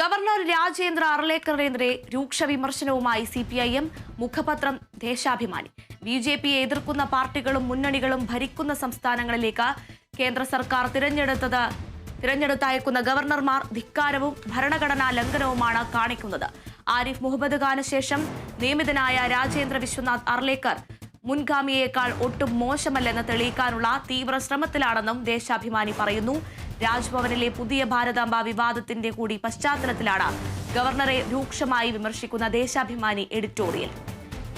Governor Rajendra അർലേക്കറിനെതിരെ രൂക്ഷ വിമർശനവുമായി സി പി ഐ എം മുഖപത്രം ദേശാഭിമാനി. ബി ജെ പിയെ എതിർക്കുന്ന പാർട്ടികളും മുന്നണികളും ഭരിക്കുന്ന സംസ്ഥാനങ്ങളിലേക്ക് കേന്ദ്ര സർക്കാർ തിരഞ്ഞെടുത്തത് തിരഞ്ഞെടുത്തയക്കുന്ന ഗവർണർമാർ ധിക്കാരവും ഭരണഘടനാ ലംഘനവുമാണ് കാണിക്കുന്നത്. ആരിഫ് മുഹമ്മദ് ഖാന് ശേഷം നിയമിതനായ രാജേന്ദ്ര വിശ്വനാഥ് അർലേക്കർ മുൻഗാമിയേക്കാൾ ഒട്ടും മോശമല്ലെന്ന് തെളിയിക്കാനുള്ള തീവ്ര ശ്രമത്തിലാണെന്നും ദേശാഭിമാനി പറയുന്നു. രാജ്ഭവനിലെ പുതിയ ഭാരതാംബ വിവാദത്തിന്റെ കൂടി പശ്ചാത്തലത്തിലാണ് ഗവർണറെ രൂക്ഷമായി വിമർശിക്കുന്ന Deshabhimani editorial.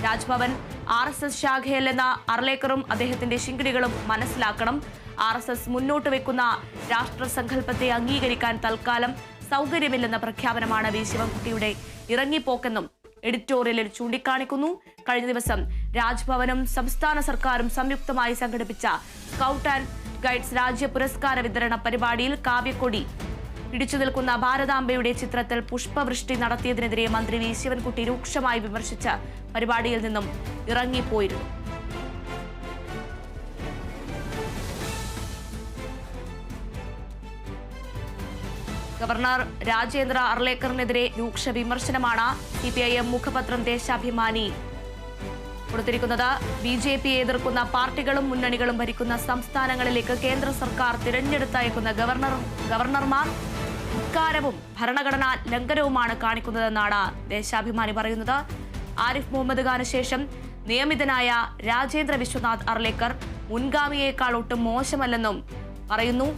Raj Bhavan R S S ശാഖയല്ലെന്ന അർലേക്കറും അദ്ദേഹത്തിന്റെ ശിങ്കിടികളും മനസ്സിലാക്കണം. ആർ എസ് എസ് മുന്നോട്ട് വെക്കുന്ന രാഷ്ട്രസങ്കല്പത്തെ അംഗീകരിക്കാൻ തൽക്കാലം സൗകര്യമില്ലെന്ന പ്രഖ്യാപനമാണ് വി ശിവൻകുട്ടിയുടെ ഇറങ്ങിപ്പോക്കെന്നും എഡിറ്റോറിയലിൽ ചൂണ്ടിക്കാണിക്കുന്നു. കഴിഞ്ഞ ദിവസം രാജ്ഭവനും സംസ്ഥാന സർക്കാരും സംയുക്തമായി സംഘടിപ്പിച്ച സ്കൗട്ട് ആൻഡ് ഗൈഡ്സ് രാജ്യ പുരസ്കാര വിതരണ പരിപാടിയിൽ കാവ്യക്കൊടി. പിടിച്ചു നിൽക്കുന്ന ഭാരതാംബയുടെ ചിത്രത്തിൽ പുഷ്പവൃഷ്ടി നടത്തിയതിനെതിരെ മന്ത്രി വി. ശിവൻകുട്ടി രൂക്ഷമായി വിമർശിച്ച പരിപാടിയിൽ നിന്നും ഇറങ്ങിപ്പോയിരുന്നു. ഗവർണർ രാജേന്ദ്ര അർലേക്കറിനെതിരെ രൂക്ഷ വിമർശനമാണ് സി പി ഐ എം മുഖപത്രം ദേശാഭിമാനി. കൊടുത്തിരിക്കുന്നത് ബി ജെ പിയെ എതിർക്കുന്ന പാർട്ടികളും മുന്നണികളും ഭരിക്കുന്ന സംസ്ഥാനങ്ങളിലേക്ക് കേന്ദ്ര സർക്കാർ തിരഞ്ഞെടുത്തയക്കുന്ന ഗവർണർ ഗവർണർമാർ ധിക്കാരവും ഭരണഘടനാ ലംഘനവുമാണ് കാണിക്കുന്നതെന്നാണ് ദേശാഭിമാനി പറയുന്നത്. ആരിഫ് മുഹമ്മദ് ഖാന് ശേഷം നിയമിതനായ രാജേന്ദ്ര വിശ്വനാഥ് അർലേക്കർ മുൻഗാമിയേക്കാൾ ഒട്ടും മോശമല്ലെന്നും പറയുന്നു.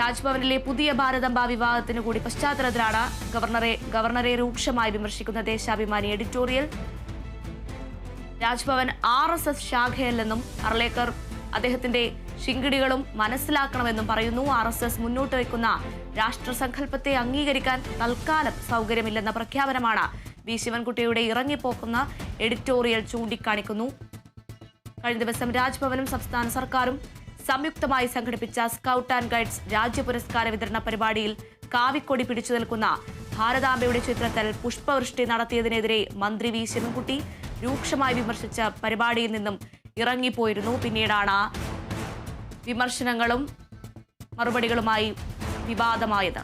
രാജ്ഭവനിലെ പുതിയ ഭാരതംബ വിവാദത്തിന് കൂടി പശ്ചാത്തലത്തിലാണ് ഗവർണറെ ഗവർണറെ രൂക്ഷമായി വിമർശിക്കുന്ന Deshabhimani editorial Raj Bhavan R S S ശാഖയല്ലെന്നും Arlekar അദ്ദേഹത്തിന്റെ ശിങ്കിടികളും മനസ്സിലാക്കണമെന്നും പറയുന്നു. ആർ എസ് എസ് മുന്നോട്ട് വയ്ക്കുന്ന രാഷ്ട്രസങ്കല്പത്തെ അംഗീകരിക്കാൻ തൽക്കാലം സൗകര്യമില്ലെന്ന പ്രഖ്യാപനമാണ് വി ശിവൻകുട്ടിയുടെ ഇറങ്ങിപ്പോക്കുന്ന എഡിറ്റോറിയൽ ചൂണ്ടിക്കാണിക്കുന്നു. കഴിഞ്ഞ ദിവസം രാജ്ഭവനും സംസ്ഥാന സർക്കാരും സംയുക്തമായി സംഘടിപ്പിച്ച സ്കൗട്ട് ആൻഡ് ഗൈഡ്സ് രാജ്യ പുരസ്കാര വിതരണ പരിപാടിയിൽ കാവിക്കൊടി പിടിച്ചു നിൽക്കുന്ന ഭാരതാംബയുടെ ചിത്രത്തിൽ പുഷ്പവൃഷ്ടി നടത്തിയതിനെതിരെ മന്ത്രി വി ശിവൻകുട്ടി രൂക്ഷമായി വിമർശിച്ച പരിപാടിയിൽ നിന്നും ഇറങ്ങിപ്പോയിരുന്നു. പിന്നീടാണ് വിമർശനങ്ങളും മറുപടികളുമായി വിവാദമായത്.